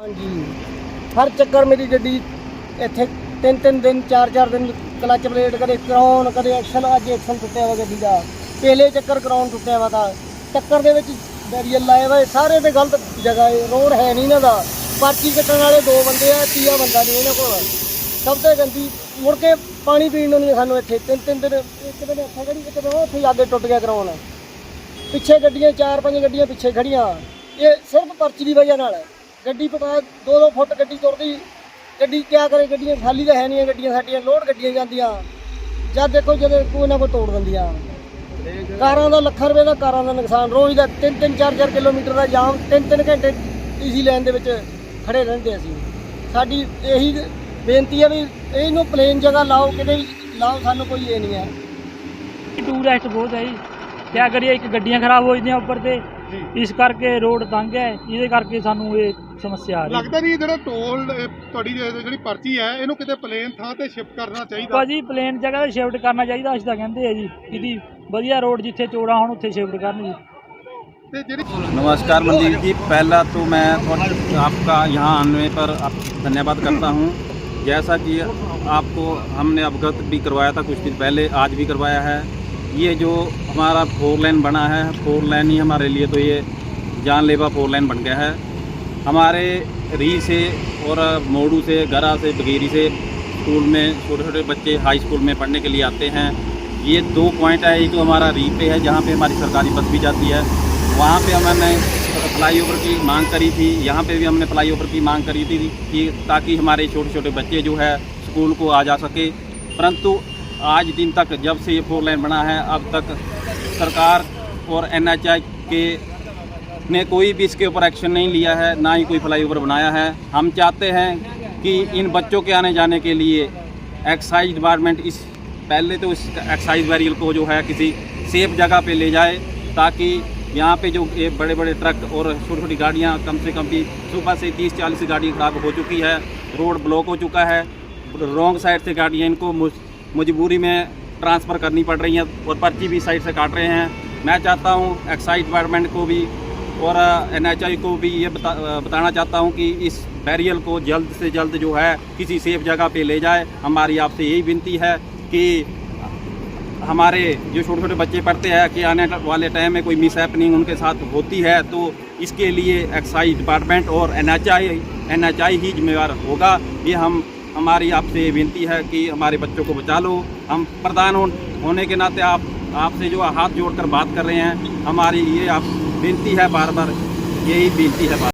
ਹਾਂਜੀ। ਹਰ ਚੱਕਰ ਮੇਰੀ ਗੱਡੀ ਇੱਥੇ ਤਿੰਨ ਤਿੰਨ ਦਿਨ, ਚਾਰ ਚਾਰ ਦਿਨ ਕਲਚ ਪਲੇਟ, ਕਦੇ ਕਰਾਉਣ ਕਦੇ ਐਕਸਲ ਅੱਜ ਐਕਸਲ ਟੁੱਟਿਆ ਵਾ ਗੱਡੀ ਦਾ। ਪਹਿਲੇ ਚੱਕਰ ਕਰਾਉਣ ਟੁੱਟਿਆ ਵਾ ਤਾਂ ਟੱਕਰ ਦੇ ਵਿੱਚ ਬੈਰੀਅਰ ਲਾਇਆ ਵਾ ਇਹ, ਸਾਰੇ ਤੇ ਗਲਤ ਜਗ੍ਹਾ ਹੈ ਰੋਡ ਹੈ ਨਹੀਂ ਇਹਨਾਂ ਦਾ। ਪਰਚੀ ਕੱਟਣ ਵਾਲੇ ਦੋ ਬੰਦੇ ਆ, ਤੀਆ ਬੰਦਾ ਨਹੀਂ ਇਹਨਾਂ ਕੋਲ। ਸਭ ਤੋਂ ਗੰਦੀ, ਮੁੜ ਕੇ ਪਾਣੀ ਪੀਣ ਨੂੰ ਨਹੀਂ ਸਾਨੂੰ ਇੱਥੇ। ਤਿੰਨ ਤਿੰਨ ਦਿਨ, ਇੱਕ ਦਿਨ ਇੱਥੇ ਖੜੀ, ਇੱਕ ਦਿਨ ਉੱਥੇ ਜਾ ਕੇ ਟੁੱਟ ਗਿਆ ਕਰਾਉਣ ਪਿੱਛੇ ਗੱਡੀਆਂ, ਚਾਰ ਪੰਜ ਗੱਡੀਆਂ ਪਿੱਛੇ ਖੜੀਆਂ। ਇਹ ਸਿਰਫ ਪਰਚੀ ਦੀ ਵਜ੍ਹਾ ਨਾਲ ਹੈ। ਗੱਡੀ ਪਤਾ 2-2 ਫੁੱਟ ਗੱਡੀ ਤੁਰਦੀ। ਗੱਡੀ ਕਿਆ ਕਰੇ, ਗੱਡੀਆਂ ਖਾਲੀ ਤਾਂ ਹੈ ਨਹੀਂ ਗੱਡੀਆਂ ਸਾਡੀਆਂ, ਲੋਡ ਗੱਡੀਆਂ ਜਾਂਦੀਆਂ। ਜਦ ਦੇਖੋ ਜਦੋਂ ਕੋਈ ਨਾ ਕੋਈ ਤੋੜ ਦਿੰਦੀਆਂ। ਕਾਰਾਂ ਦਾ ਲੱਖਾਂ ਰੁਪਏ ਦਾ ਕਾਰਾਂ ਦਾ ਨੁਕਸਾਨ, ਰੋਜ਼ ਦਾ 3-3 4-4 ਕਿਲੋਮੀਟਰ ਦਾ ਜਾਮ 3-3 ਘੰਟੇ ਈਜ਼ੀ ਲਾਈਨ ਦੇ ਵਿੱਚ ਖੜੇ ਰਹਿੰਦੇ ਅਸੀਂ। ਸਾਡੀ ਇਹੀ ਬੇਨਤੀ ਹੈ ਵੀ ਇਹਨੂੰ ਪਲੇਨ ਜਗ੍ਹਾ ਲਾਓ, ਕਿਤੇ ਲਾਓ, ਸਾਨੂੰ ਕੋਈ ਇਹ ਨਹੀਂ ਹੈ। ਟੂਰਿਸਟ ਬਹੁਤ ਹੈ ਜੀ। ਕਿਆ ਕਰੀਏ, ਇੱਕ ਗੱਡੀਆਂ ਖਰਾਬ ਹੋ ਜਾਂਦੀਆਂ ਉੱਪਰ ਤੇ। ਇਸ ਕਰਕੇ ਰੋਡ ਤੰਗ ਹੈ ਇਹਦੇ ਕਰਕੇ ਸਾਨੂੰ ਇਹ ਸਮੱਸਿਆ ਆ ਰਹੀ ਹੈ ਲੱਗਦਾ ਨਹੀਂ ਜਿਹੜਾ ਟੋਲ ਅਹ, ਤੁਹਾਡੀ ਜੇ- ਜਿਹੜੀ ਪਰਚੀ ਹੈ ਇਹਨੂੰ ਕਿਤੇ ਪਲੇਨ ਥਾਂ ਤੇ ਸ਼ਿਫਟ ਕਰਨਾ ਚਾਹੀਦਾ ਭਾਜੀ ਪਲੇਨ ਜਗ੍ਹਾ ਤੇ ਸ਼ਿਫਟ ਕਰਨਾ ਚਾਹੀਦਾ ਅਸੀਂ ਤਾਂ ਕਹਿੰਦੇ ਆ ਜੀ ਇਹਦੀ ਵਧੀਆ ਰੋਡ ਜਿੱਥੇ ਚੌੜਾ ਹੋਣ ਉੱਥੇ ਸ਼ਿਫਟ ਕਰਨ ਜੀ ਤੇ ਜਿਹੜੀ नमस्कार मंदिर जी पहला तो मैं थोड़ा आपका यहाँ आने पर आप धन्यवाद करता हूँ जैसा कि आपको हमने अवगत भी करवाया था कुछ दिन पहले आज भी करवाया है ये जो हमारा फोर लेन बना है फोर लेन ही हमारे लिए तो ये जानलेवा फोर लेन बन गया है। हमारे री से और मोड़ू से, गरा से, बगेरी से स्कूल में छोटे छोटे बच्चे हाई स्कूल में पढ़ने के लिए आते हैं। ये दो पॉइंट है, एक तो हमारा री पे है, जहाँ पे हमारी सरकारी बस भी जाती है। वहाँ पे हमने फ्लाई ओवर की मांग करी थी, यहाँ पे भी हमने फ्लाई ओवर की मांग करी थी कि ताकि हमारे छोटे छोटे बच्चे जो है स्कूल को आ जा सके। परंतु आज दिन तक जब से ये फोर लाइन बना है, अब तक सरकार और एन के ने कोई भी इसके ऊपर एक्शन नहीं लिया है, ना ही कोई फ्लाई ओवर बनाया है। हम चाहते हैं कि इन बच्चों के आने जाने के लिए एक्साइज डिपार्टमेंट इस, पहले तो इस एक्साइज बैरियल को जो है किसी सेफ़ जगह पे ले जाए, ताकि यहाँ पे जो ये बड़े बड़े ट्रक और छोटी छोटी गाड़ियाँ कम से कम भी सुबह से तीस चालीस गाड़ी खराब हो चुकी है, रोड ब्लॉक हो चुका है रॉन्ग साइड से गाड़ियाँ इनको मजबूरी में ट्रांसफ़र करनी पड़ रही हैं और पर्ची भी साइड से काट रहे हैं। मैं चाहता हूँ एक्साइज डिपार्टमेंट को भी और एनएचआई को भी ये बता, बताना चाहता हूँ कि इस बैरियल को जल्द से जल्द जो है किसी सेफ़ जगह पे ले जाए। हमारी आपसे यही विनती है कि हमारे जो छोटे छोटे बच्चे पढ़ते हैं कि आने वाले टाइम में कोई मिस हैपनिंग उनके साथ होती है तो इसके लिए एक्साइज डिपार्टमेंट और एन एच ही जिम्मेवार होगा। ये हम हमारी आपसे विनती है कि हमारे बच्चों को बचा लो। हम प्रधान होने के नाते आप, आपसे जो हाथ जोड़कर बात कर रहे हैं, हमारी ये आप, विनती है बार बार यही विनती है